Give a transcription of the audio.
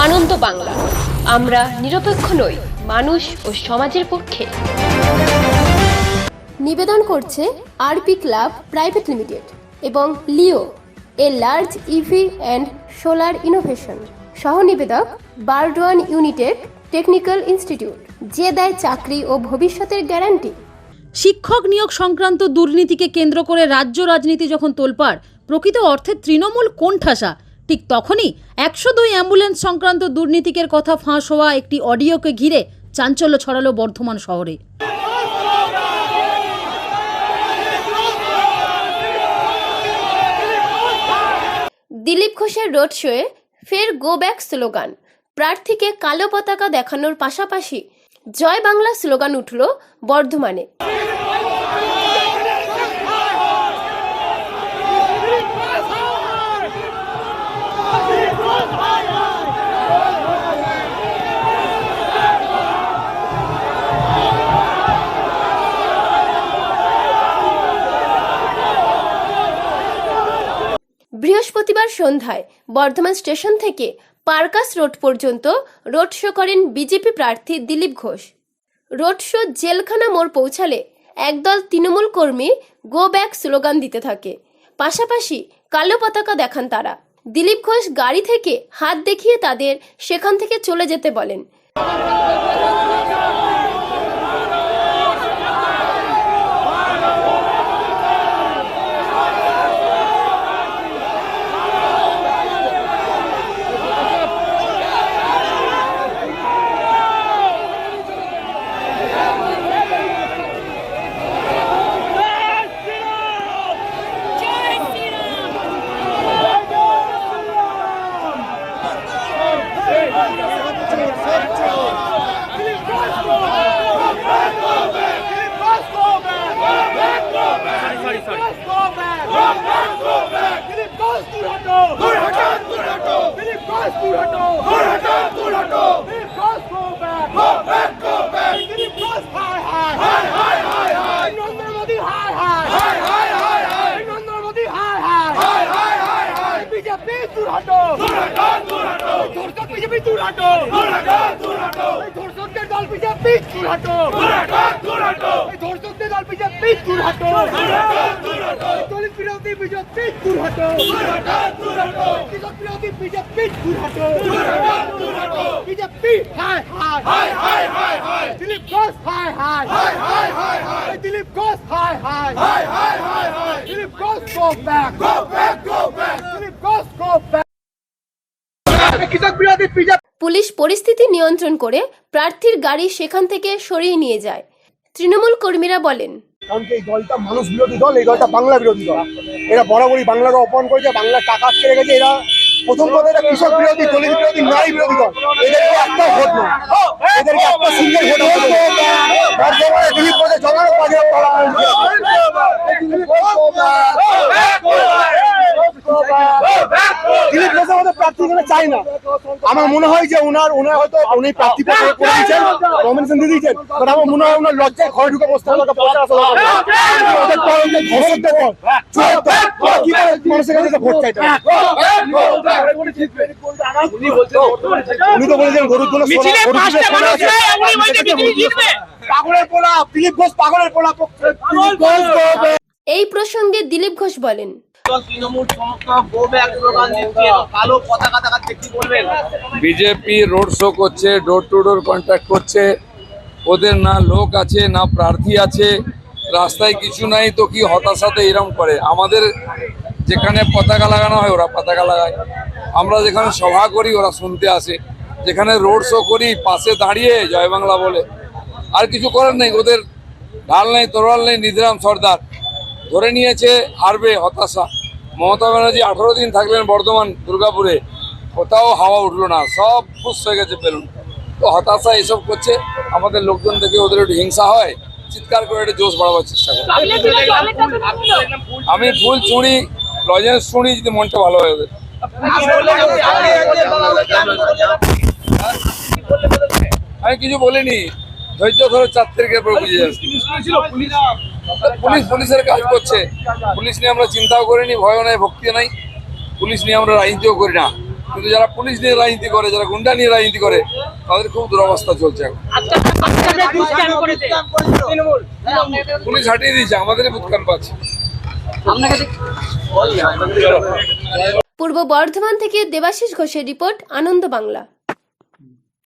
আনন্দ বাংলা। আমরা নিরপেক্ষ নই মানুষ ও সমাজের পক্ষে। নিবেদন করছে আরপি ক্লাব প্রাইভেট লিমিটেড এবং Leo a large EV and solar innovation. সহ নিবেদক বারডোয়ান ইউনিটেড টেকনিক্যাল ইনস্টিটিউট যে দেয় চাকরি ও ভবিষ্যতের গ্যারান্টি। শিক্ষক নিয়োগ সংক্রান্ত দুর্নীতিকে কেন্দ্র করে রাজ্য রাজনীতি যখন তোলপাড় প্রকৃত অর্থে তৃণমূল কোণঠাসা। ঠিক তখনই একশো দুই অ্যাম্বুলেন্স সংক্রান্ত দুর্নীতিকের কথা ফাঁস হওয়া একটি অডিওকে ঘিরে চাঞ্চল্য ছড়ালো বর্ধমান শহরে। দিলীপ ঘোষের রোড শোয়ে ফের গো ব্যাক স্লোগান। প্রার্থীকে কালো পতাকা দেখানোর পাশাপাশি জয় বাংলা স্লোগান উঠল বর্ধমানে। বৃহস্পতিবার সন্ধ্যায় বর্ধমান স্টেশন থেকে পার্কাস রোড পর্যন্ত রোড শো করেন বিজেপি প্রার্থী দিলীপ ঘোষ। রোড শো জেলখানা মোড় পৌঁছালে একদল তৃণমূল কর্মী গো ব্যাক স্লোগান দিতে থাকে। পাশাপাশি কালো পতাকা দেখান তারা। দিলীপ ঘোষ গাড়ি থেকে হাত দেখিয়ে তাদের সেখান থেকে চলে যেতে বলেন। বিজেপি দূর হটো দূর হটো দূর হটো ধর্ষক বিজেপি দূর হটো ধর্ষকদের দল বিজেপি দূর হটো ধর্ষকদের দল বিজেপি দূর হটো দলিত বিরোধী বিজেপি দূর হটো কৃষক বিরোধী বিজেপি দূর হটো বিজেপি হাই হাই হাই হাই হাই দিলীপ ঘোষ হাই হাই হাই হাই হাই হাই দিলীপ ঘোষ হাই হাই হাই হাই হাই high Dilip Ghosh go back go back go back Dilip Ghosh go back police পরিস্থিতি নিয়ন্ত্রণ করে প্রার্থীর গাড়ি সেখান থেকে সরিয়ে নিয়ে যায়। তৃণমূল কর্মীরা বলেন কারণ এই দলটা মানুষ বিরোধী দল এই দলটা বাংলা বিরোধী দল। এরা বরাবরই বাংলাকে অপমান করেছে বাংলার টাকা আটকে রেখেছে এরা প্রথম কথা এরা কৃষক বিরোধী দলিত বিরোধী নারী বিরোধী দল। এদেরকে একটা ভোট নয় এদেরকে একটা সিঙ্গেল ভোট বর্তমানে দিলীপ ঘোষের জমানো বাজারে করা হয়েছে দিলীপ ঘোষের মধ্যে প্রার্থী এখানে চাই না আমার মনে হয় যে ওনার ওনার হয়তো উনি প্রার্থী পত্র করে দিয়েছেন নমিনেশন দিয়ে দিয়েছেন বাট আমার মনে হয় ওনার লজ্জায় ঘরে ঢুকে বসতে হবে আসা উনি তো বলেছেন গরুর পাগলের পোলা দিলীপ ঘোষ পাগলের পোলা এই প্রসঙ্গে দিলীপ ঘোষ বলেন বিজেপি রোড শো করছে ডোর টু ডোর কন্ট্যাক্ট করছে। ওদের না লোক আছে, না প্রার্থী আছে। রাস্তায় কিছু নাই তো কি হতাশাতে এরম করে? আমাদের যেখানে পতাকা লাগানো হয়, ওরা পতাকা লাগায়। আমরা যেখানে সভা করি, ওরা শুনতে আসে। যেখানে রোড শো করি, পাশে দাঁড়িয়ে জয় বাংলা বলে। আর কিছু করার নেই, ওদের ঢাল নেই, তরোয়াল নেই, নিধিরাম সর্দার। ধরে নিয়েছে, হারবে, হতাশা। মমতা ব্যানার্জি আঠারো দিন থাকলেন বর্ধমান দুর্গাপুরে। কোথাও হাওয়া উঠল না সব খুশ হয়ে গেছে বেলুন। তো হতাশা এসব করছে আমাদের লোকজন দেখে ওদের একটু হিংসা হয় চিৎকার করে একটু জোশ বাড়াবার চেষ্টা করে। আমি ফুল চুড়ি লজেন্স চুড়ি যদি মনটা ভালো হয় ওদের। আমি কিছু বলিনি ধৈর্য ধরো চার তারিখের পর বুঝে যাবে পুলিশ পুলিশের কাজ করছে। পুলিশ নিয়ে আমরা চিন্তাও করিনি ভয়ও নাই ভক্তি নাই। পুলিশ নিয়ে আমরা রাজনীতিও করি না। কিন্তু যারা পুলিশ নিয়ে রাজনীতি করে যারা গুন্ডা নিয়ে রাজনীতি করে তাদের খুব দুরবস্থা চলছে এখন। পুলিশ হাঁটিয়ে দিয়েছে আমাদের বুৎকান পাচ্ছে পূর্ব বর্ধমান থেকে দেবাশিস ঘোষের রিপোর্ট আনন্দ বাংলা।